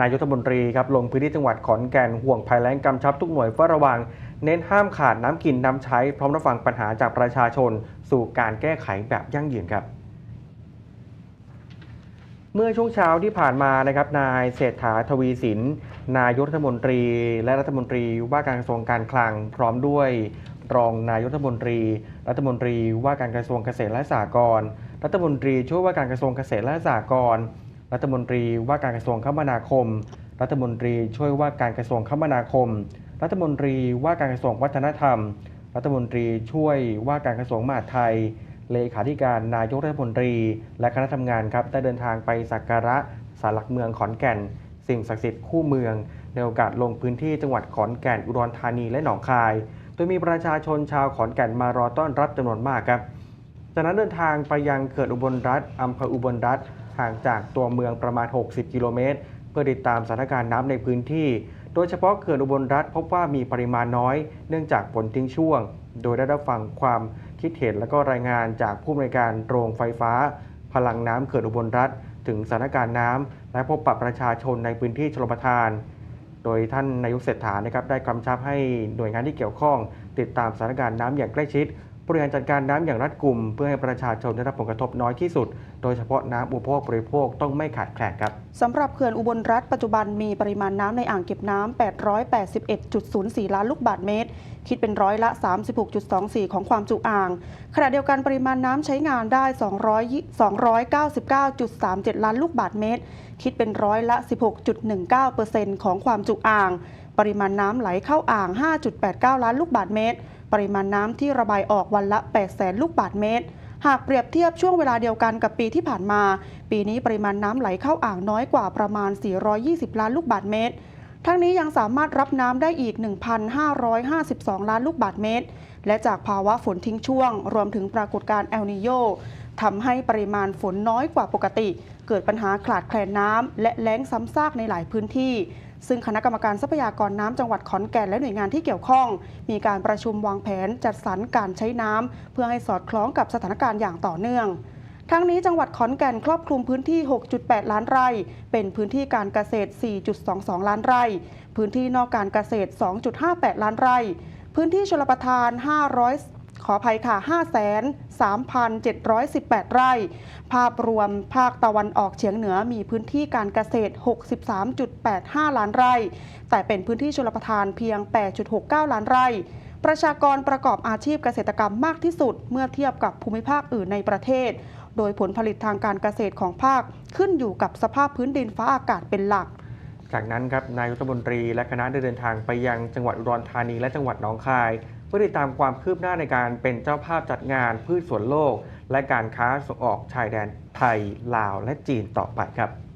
นายกรัฐมนตรีครับลงพื้นที่จังหวัดขอนแก่นห่วงภัยแล้งกำชับทุกหน่วยเฝ้าระวัง เน้นห้ามขาดน้ำกินน้ำใช้ พร้อมรับฟังปัญหาจากประชาชน สู่การแก้ไขแบบยั่งยืนครับ เมื่อช่วงเช้าที่ผ่านมานะครับนายเศรษฐาทวีสิน นายกรัฐมนตรี และรัฐมนตรีว่าการกระทรวงการคลัง พร้อมด้วยรองนายกรัฐมนตรี รัฐมนตรีว่าการกระทรวงเกษตรและสหกรณ์รัฐมนตรีช่วยว่าการกระทรวงเกษตรและสหกรณ์ รัฐมนตรีว่าการกระทรวงคมนาคม รัฐมนตรีช่วยว่าการกระทรวงคมนาคม รัฐมนตรีว่าการกระทรวงวัฒนธรรม รัฐมนตรีช่วยว่าการกระทรวงมหาดไทย เลขาธิการนายกรัฐมนตรี และคณะทำงานครับได้เดินทางไปสักการะศาลหลักเมืองขอนแก่น สิ่งศักดิ์สิทธิ์คู่เมือง ในโอกาสลงพื้นที่จังหวัดขอนแก่นอุดรธานีและหนองคาย โดยมีประชาชนชาวขอนแก่นมารอต้อนรับจำนวนมากครับจากนั้นเดินทางไปยังเขื่อนอุบลรัฐอำเภออุบลรัฐ ห่างจากตัวเมืองประมาณ 60 กิโลเมตร เพื่อติดตามสถานการณ์น้ำในพื้นที่ โดยเฉพาะเขื่อนอุบลรัฐพบว่ามีปริมาณน้อย เนื่องจากฝนทิ้งช่วง โดยได้รับฟังความคิดเห็นและก็รายงานจากผู้บริการโรงไฟฟ้า พลังน้ำเขื่อนอุบลรัฐ ถึงสถานการณ์น้ำและพบปะประชาชนในพื้นที่ชลประทาน โดยท่านนายกเศรษฐานะครับได้กำชับให้หน่วยงานที่เกี่ยวข้อง ติดตามสถานการณ์น้ำอย่างใกล้ชิด บริหารจัดการน้ำอย่างรัดกุม เพื่อให้ประชาชนได้รับผลกระทบน้อยที่สุด โดยเฉพาะน้ำอุปโภคบริโภคต้องไม่ขาดแคลนครับสำหรับเขื่อนอุบลรัฐปัจจุบันมีปริมาณน้ำในอ่างเก็บน้ำ881.04 ล้านลูกบาศก์เมตร คิดเป็นร้อยละ 36.24 ของความจุอ่าง ขณะเดียวกันปริมาณน้ำใช้งานได้200 299.37 ล้านลูกบาศก์เมตร คิดเป็นร้อยละ 16.19%ของความจุอ่าง ปริมาณน้ำไหลเข้าอ่าง 5.89 ล้านลูกบาศก์เมตร ปริมาณน้ำที่ระบายออกวันละ8แสนลูกบาศก์เมตร หากเปรียบเทียบช่วงเวลาเดียวกันกับปีที่ผ่านมา ปีนี้ปริมาณน้ำไหลเข้าอ่างน้อยกว่าประมาณ 420 ล้านลูกบาศก์เมตร ทั้งนี้ยังสามารถรับน้ำได้อีก 1,552 ล้านลูกบาศก์เมตร และจากภาวะฝนทิ้งช่วง รวมถึงปรากฏการณ์เอลนิโยทำให้ปริมาณฝนน้อยกว่าปกติ เกิดปัญหาขาดแคลนน้ำและแล้งซ้ำซากในหลายพื้นที่ ซึ่งคณะกรรมการทรัพยากรน้ำจังหวัดขอนแก่นและหน่วยงานที่เกี่ยวข้อง มีการประชุมวางแผนจัดสรรการใช้น้ำเพื่อให้สอดคล้องกับสถานการณ์อย่างต่อเนื่องทั้งนี้จังหวัดขอนแก่นครอบคลุมพื้นที่ 6.8 ล้านไร่ เป็นพื้นที่การเกษตร 4.22 ล้านไร่ พื้นที่นอกการเกษตร 2.58 ล้านไร่ พื้นที่ชลประทาน 500 ขออภัยค่ะ 5,3,718 ไร่ ภาพรวมภาคตะวันออกเฉียงเหนือมีพื้นที่การเกษตร 63.85 ล้านไร่ แต่เป็นพื้นที่ชลประทานเพียง 8.69 ล้านไร่ ประชากรประกอบอาชีพเกษตรกรรมมากที่สุด เมื่อเทียบกับภูมิภาคอื่นในประเทศ โดยผลผลิตทางการเกษตรของภาคขึ้นอยู่กับสภาพพื้นดินฟ้าอากาศเป็นหลักจากนั้นครับนายรัฐมนตรีและคณะได้เดินทางไปยังจังหวัดอุดรธานีและจังหวัดหนองคาย เพื่อติดตามความคืบหน้าในการเป็นเจ้าภาพจัดงานพืชสวนโลก และการค้าส่งออกชายแดนไทย ลาว และจีนต่อไปครับ